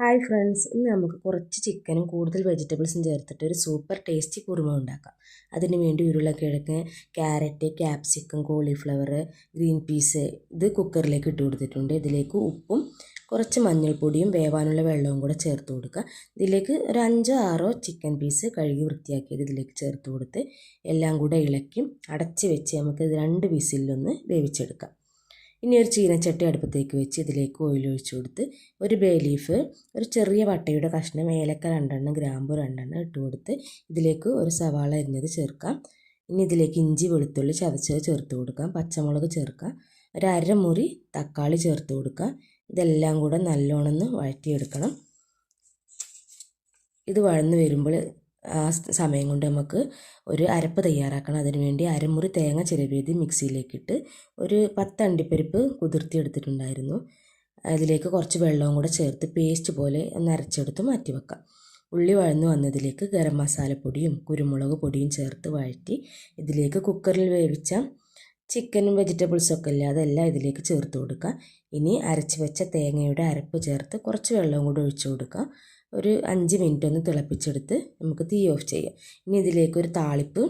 Hi friends ഇന്ന് നമുക്ക് കുറച്ച് ചിക്കനും കൂടുതൽ വെജിറ്റബിൾസും ചേർത്തിട്ട് ഒരു സൂപ്പർ ടേസ്റ്റി കുറുമ ഉണ്ടാക്കാം. അതിന് വേണ്ടി ഉരുളക്കിഴങ്ങ് carrot capsicum cauliflower green peas ഇത് കുക്കറിലേക്ക് ഇട്ട് കൊടുത്തിട്ടുണ്ട്. ഇതിലേക്ക് ഉപ്പും കുറച്ച് മഞ്ഞൾപ്പൊടിയും വേവാനുള്ള വെള്ളവും കൂടെ ചേർത്ത് കൊടുക്കുക. ഇതിലേക്ക് ഒരു അഞ്ചോ ആറോ ചിക്കൻ പീസ് കഴുകി വൃത്തിയാക്കിയത് ഇതിലേക്ക് ചേർത്ത് കൊടുത്ത് എല്ലാം കൂടെ ഇളക്കി അടച്ച് വെച്ച് നമുക്ക് രണ്ട് വിസിലൊന്ന് വേവിച്ചെടുക്കാം. ഇനി ഒരു ചീനച്ചട്ടി അടുപ്പത്തേക്ക് വെച്ച് ഇതിലേക്ക് ഓയിൽ ഒഴിച്ചു കൊടുത്ത് ഒരു ബേ ലീഫ് ഒരു ചെറിയ വട്ടയുടെ കഷ്ണം ഏലക്ക രണ്ടെണ്ണം ഗ്രാമ്പു രണ്ടെണ്ണം ഇട്ട് കൊടുത്ത് ഇതിലേക്ക് ഒരു സവാള അരിഞ്ഞത് ചേർക്കാം. ഇനി ഇതിലേക്ക് ഇഞ്ചി വെളുത്തുള്ളി ചതച്ചത് ചേർത്ത് കൊടുക്കാം. പച്ചമുളക് ചേർക്കാം. ഒരു അരമുറി തക്കാളി ചേർത്ത് കൊടുക്കാം. ഇതെല്ലാം കൂടെ നല്ലോണം ഒന്ന് വഴറ്റിയെടുക്കണം. ഇത് വഴന്ന് വരുമ്പോൾ ആ സമയം കൊണ്ട് നമുക്ക് ഒരു അരപ്പ് തയ്യാറാക്കണം. അതിനുവേണ്ടി അരമുറി തേങ്ങ ചിരവിയത് മിക്സിയിലേക്കിട്ട് ഒരു പത്ത് അണ്ടിപ്പരിപ്പ് കുതിർത്തി എടുത്തിട്ടുണ്ടായിരുന്നു. അതിലേക്ക് കുറച്ച് വെള്ളവും കൂടെ ചേർത്ത് പേസ്റ്റ് പോലെ ഒന്ന് അരച്ചെടുത്ത് മാറ്റി വെക്കാം. ഉള്ളി വഴന്നു വന്നതിലേക്ക് ഗരം മസാലപ്പൊടിയും കുരുമുളക് പൊടിയും ചേർത്ത് വഴറ്റി ഇതിലേക്ക് കുക്കറിൽ വേവിച്ച ചിക്കനും വെജിറ്റബിൾസും ഒക്കെ ഇല്ലേ അതെല്ലാം ഇതിലേക്ക് ചേർത്ത് കൊടുക്കുക ഇനി അരച്ച് വെച്ച തേങ്ങയുടെ അരപ്പ് ചേർത്ത് കുറച്ച് വെള്ളവും കൂടെ ഒഴിച്ചു കൊടുക്കുക ഒരു അഞ്ച് മിനിറ്റ് ഒന്ന് തിളപ്പിച്ചെടുത്ത് നമുക്ക് തീ ഓഫ് ചെയ്യാം. ഇനി ഇതിലേക്ക് ഒരു താളിപ്പ്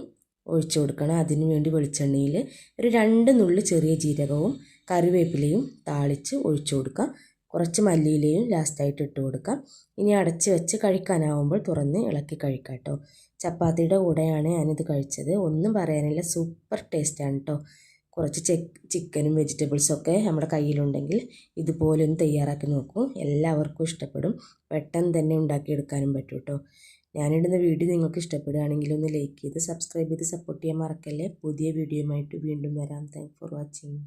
ഒഴിച്ചു കൊടുക്കണം. അതിനു വേണ്ടി വെളിച്ചെണ്ണയിൽ ഒരു രണ്ട് നുള്ളി ചെറിയ ജീരകവും കറിവേപ്പിലയും താളിച്ച് ഒഴിച്ചു കൊടുക്കാം. കുറച്ച് മല്ലിയിലയും ലാസ്റ്റായിട്ട് ഇട്ട് കൊടുക്കാം. ഇനി അടച്ച് വെച്ച് കഴിക്കാനാവുമ്പോൾ തുറന്ന് ഇളക്കി കഴിക്കാം കേട്ടോ. ചപ്പാത്തിയുടെ കൂടെയാണ് ഞാനിത് കഴിച്ചത്. ഒന്നും പറയാനില്ല. സൂപ്പർ ടേസ്റ്റാണ് കേട്ടോ. കുറച്ച് ചിക്കനും വെജിറ്റബിൾസും ഒക്കെ നമ്മുടെ കയ്യിലുണ്ടെങ്കിൽ ഇതുപോലെ ഒന്ന് തയ്യാറാക്കി നോക്കൂ. എല്ലാവർക്കും ഇഷ്ടപ്പെടും. പെട്ടെന്ന് തന്നെ ഉണ്ടാക്കിയെടുക്കാനും പറ്റും കേട്ടോ ഞാനിടുന്ന വീഡിയോ നിങ്ങൾക്ക് ഇഷ്ടപ്പെടുകയാണെങ്കിൽ ഒന്ന് ലൈക്ക് ചെയ്ത് സബ്സ്ക്രൈബ് ചെയ്ത് സപ്പോർട്ട് ചെയ്യാൻ മറക്കല്ലേ? പുതിയ വീഡിയോയുമായിട്ട് വീണ്ടും വരാം. Thank for watching